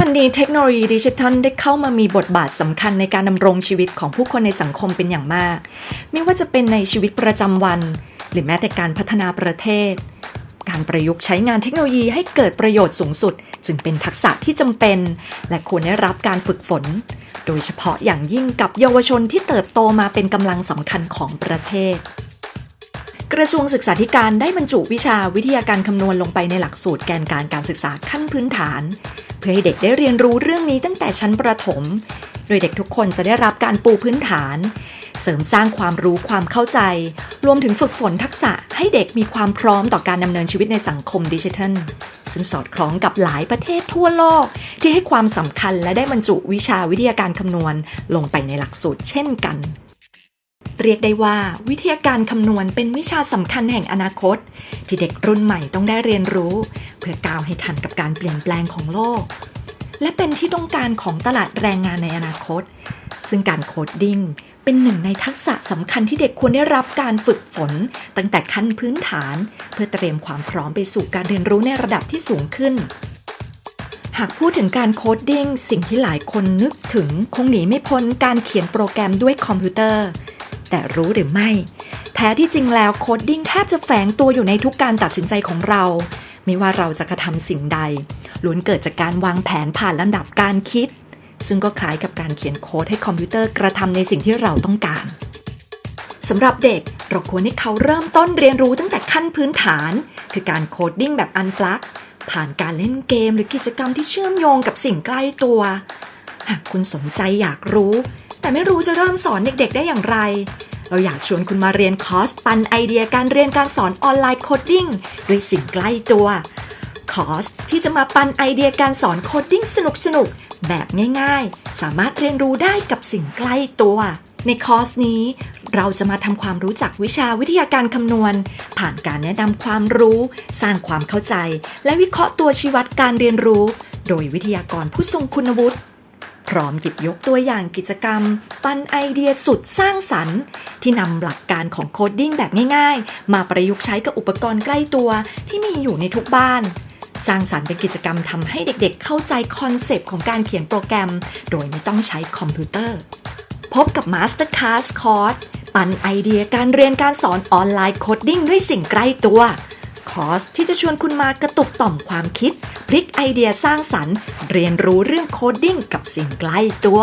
วันนี้เทคโนโลยีดิจิทัลได้เข้ามามีบทบาทสำคัญในการดำรงชีวิตของผู้คนในสังคมเป็นอย่างมาก ไม่ว่าจะเป็นในชีวิตประจำวัน หรือแม้แต่การพัฒนาประเทศ การประยุกต์ใช้งานเทคโนโลยีให้เกิดประโยชน์สูงสุด จึงเป็นทักษะที่จำเป็น และควรได้รับการฝึกฝน โดยเฉพาะอย่างยิ่งกับเยาวชนที่เติบโตมาเป็นกำลังสำคัญของประเทศ กระทรวงศึกษาธิการได้บรรจุวิชาวิทยาการคำนวณลงไปในหลักสูตรแกนการการศึกษาขั้นพื้นฐาน เพื่อให้เด็กได้เรียนรู้เรื่องนี้ตั้งแต่ชั้นประถม โดยเด็กทุกคนจะได้รับการปูพื้นฐาน เสริมสร้างความรู้ความเข้าใจ รวมถึงฝึกฝนทักษะให้เด็กมีความพร้อมต่อการดำเนินชีวิตในสังคมดิจิทัลซึ่งสอดคล้องกับหลายประเทศทั่วโลก ที่ให้ความสำคัญและได้บรรจุวิชาวิทยาการคำนวณลงไปในหลักสูตรเช่นกัน เรียกได้ว่าวิทยาการคำนวณเป็นวิชาสำคัญแห่งอนาคต ที่เด็กรุ่นใหม่ต้องได้เรียนรู้ เพื่อก้าวให้ทันกับการเปลี่ยนแปลงของโลก และเป็นที่ต้องการของตลาดแรงงานในอนาคต ซึ่งการโคดดิ้งเป็นหนึ่งในทักษะสำคัญที่เด็กควรได้รับการฝึกฝน ตั้งแต่ขั้นพื้นฐาน เพื่อเตรียมความพร้อมไปสู่การเรียนรู้ในระดับที่สูงขึ้น หากพูดถึงการโคดดิ้งสิ่งที่หลายคนนึกถึงคงหนีไม่พ้นการเขียนโปรแกรมด้วยคอมพิวเตอร์ แต่รู้หรือไม่ แท้ที่จริงแล้วโคดดิ้งแทบจะแฝงตัวอยู่ในทุกการตัดสินใจของเรา ไม่ว่าเราจะกระทำสิ่งใดล้วนเกิดจากการวางแผนผ่านลำดับการคิด ซึ่งก็คล้ายกับการเขียนโค้ดให้คอมพิวเตอร์กระทำในสิ่งที่เราต้องการสำหรับเด็กเราควรให้เขาเริ่มต้นเรียนรู้ตั้งแต่ขั้นพื้นฐาน คือการโคดดิ้งแบบอันปลักผ่านการเล่นเกมหรือกิจกรรมที่เชื่อมโยงกับสิ่งใกล้ตัว หากคุณสนใจอยากรู้ แต่ไม่รู้จะเริ่มสอนเด็กๆ ได้อย่างไร เราอยากชวนคุณมาเรียนคอร์สปันไอเดียการเรียนการสอนออนไลน์โคดดิ้งด้วยสิ่งใกล้ตัวคอร์สที่จะมาปันไอเดียการสอนโคดดิ้งสนุกๆแบบง่ายๆ สามารถเรียนรู้ได้กับสิ่งใกล้ตัว ในคอร์สนี้ เราจะมาทำความรู้จักวิชาวิทยาการคำนวณ ผ่านการแนะนำความรู้ สร้างความเข้าใจ และวิเคราะห์ตัวชี้วัดการเรียนรู้ โดยวิทยากรผู้ทรงคุณวุฒิ พร้อมหยิบยกตัวอย่างกิจกรรม ปันไอเดียสุดสร้างสรรค์ ที่นำหลักการของโคดดิ้งแบบง่ายๆ มาประยุกต์ใช้กับอุปกรณ์ใกล้ตัวที่มีอยู่ในทุกบ้าน สร้างสรรค์เป็นกิจกรรมทำให้เด็กๆ เข้าใจคอนเซปต์ของการเขียนโปรแกรม โดยไม่ต้องใช้คอมพิวเตอร์ พบกับ Masterclass Course ปันไอเดียการเรียนการสอนออนไลน์โคดดิ้งด้วยสิ่งใกล้ตัว คอร์สที่จะชวนคุณมากระตุกต่อมความคิด พลิกไอเดียสร้างสรรค์ เรียนรู้เรื่องโคดดิ้งกับสิ่งใกล้ตัว